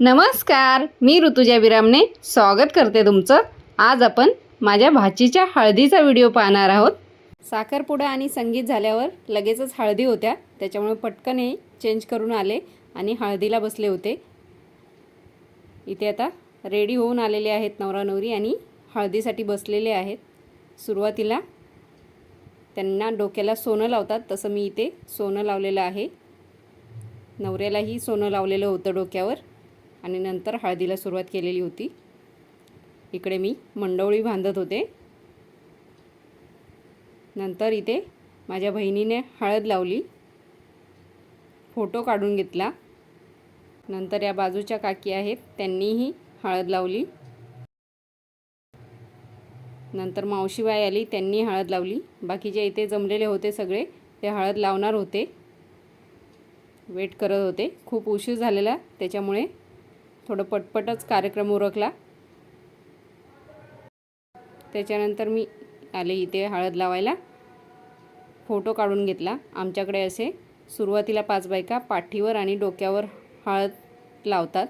नमस्कार मी ऋतुजा विरामने स्वागत करते तुमचं. आज आपण माझ्या भाचीच्या हळदीचा व्हिडिओ पाहणार आहोत. साखरपुडा आणि संगीत झाल्यावर लगेचच हळदी होत्या. त्याच्यामुळे पटकन हे चेंज करून आले आणि हळदीला बसले होते. इथे आता रेडी होऊन आलेले आहेत नवरा नवरी आणि हळदीसाठी बसलेले आहेत. सुरुवातीला त्यांना डोक्याला सोनं लावतात तसं मी इथे सोनं लावलेलं आहे. नवऱ्यालाही सोनं लावलेलं होतं डोक्यावर. आणि नंतर हळदीला सुरुवात केलेली होती. इकडे मी मंडवळी बांधत होते. नंतर इथे माझ्या बहिणीने हळद लावली. फोटो काढून घेतला. नंतर या बाजूच्या काकी आहेत त्यांनीही हळद लावली. नंतर मावशीबाई आली त्यांनी हळद लावली. बाकीचे इथे जमलेले होते सगळे ते हळद लावणार होते. वेट करत होते. खूप उशीर झालेला त्याच्यामुळे थोडं पटपटच कार्यक्रम उरकला. त्याच्यानंतर मी आले इथे हळद लावायला. फोटो काढून घेतला. आमच्याकडे असे सुरुवातीला पाच बायका पाठीवर आणि डोक्यावर हळद लावतात.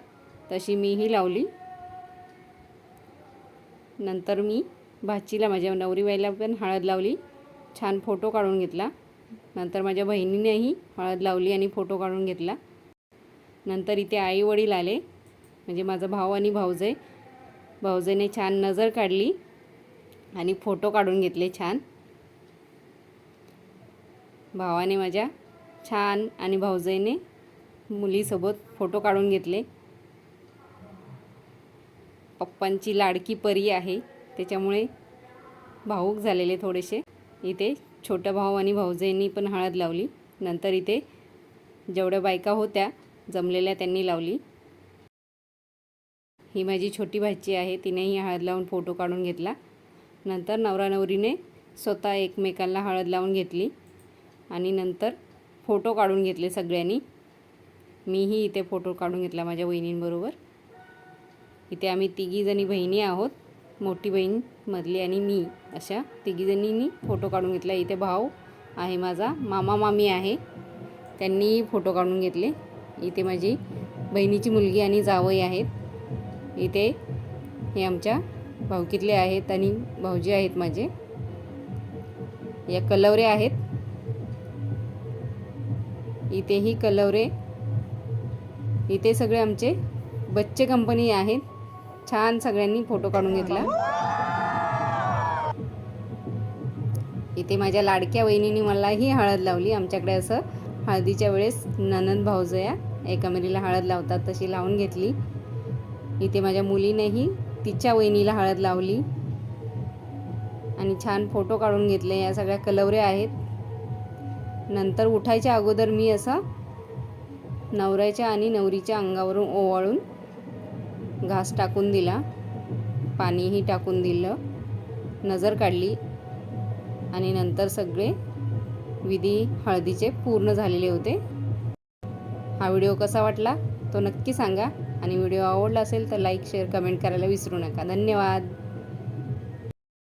तशी मीही लावली. नंतर मी भाचीला माझ्या नवरीबाईला पण हळद लावली. छान फोटो काढून घेतला. नंतर माझ्या बहिणीनेही हळद लावली आणि फोटो काढून घेतला. नंतर इथे आई वडील आले. म्हणजे माझा भाऊ आणि भाऊजे भाऊजेने छान नजर काढली आणि फोटो काढून घेतले छान. भावाने माझ्या छान आणि भाऊजेने मुलीसोबत फोटो काढून घेतले. पप्पांची लाडकी परी आहे त्याच्यामुळे भाऊक झालेले थोडेसे. इथे छोटा भाऊ आणि भाऊजयनी पण हळद लावली. नंतर इथे जेवढ्या बायका होत्या जमलेल्या त्यांनी लावली. ही माझी छोटी भाची आहे तिनेही हळद लावून फोटो काढून घेतला. नंतर नवरा नवरीने स्वतः एकमेकांना हळद लावून घेतली आणि नंतर फोटो काढून घेतले सगळ्यांनी. मीही इथे फोटो काढून घेतला माझ्या बहिणींबरोबर इथे आम्ही तिघीजणी बहिणी आहोत मोठी बहीण मधली आणि मी. अशा तिघीजणींनी फोटो काढून घेतला. इथे भाऊ आहे माझा मामा मामी आहे त्यांनीही फोटो काढून घेतले. इथे माझी बहिणीची मुलगी आणि जावई आहेत. इथे हे आमच्या भाऊकीतले आहेत आणि भाऊजी आहेत माझे. या कलवरे आहेत. इथेही कलवरे. इथे सगळे आमचे बच्चे कंपनी आहेत. छान सगळ्यांनी फोटो काढून घेतला. इथे माझ्या लाडक्या वहिनीने मलाही हळद लावली. आमच्याकडे असं हळदीच्या वेळेस ननंद भाऊजया एकामेरीला हळद लावतात तशी लावून घेतली. इथे माझ्या मुलीनेही तिच्या वहिनीला हळद लावली. आणि छान फोटो काढून घेतले. या सगळ्या कलवऱ्या आहेत. नंतर उठायच्या अगोदर मी असं नवऱ्याच्या आणि नवरीच्या अंगावरून ओवाळून घास टाकून दिला. पाणीही टाकून दिलं. नजर काढली. आणि नंतर सगळे विधी हळदीचे पूर्ण झालेले होते. हा व्हिडिओ कसा वाटला? तो नक्की सांगा. आणि व्हिडिओ आवडला असेल तर लाईक शेअर कमेंट करायला विसरू नका. धन्यवाद.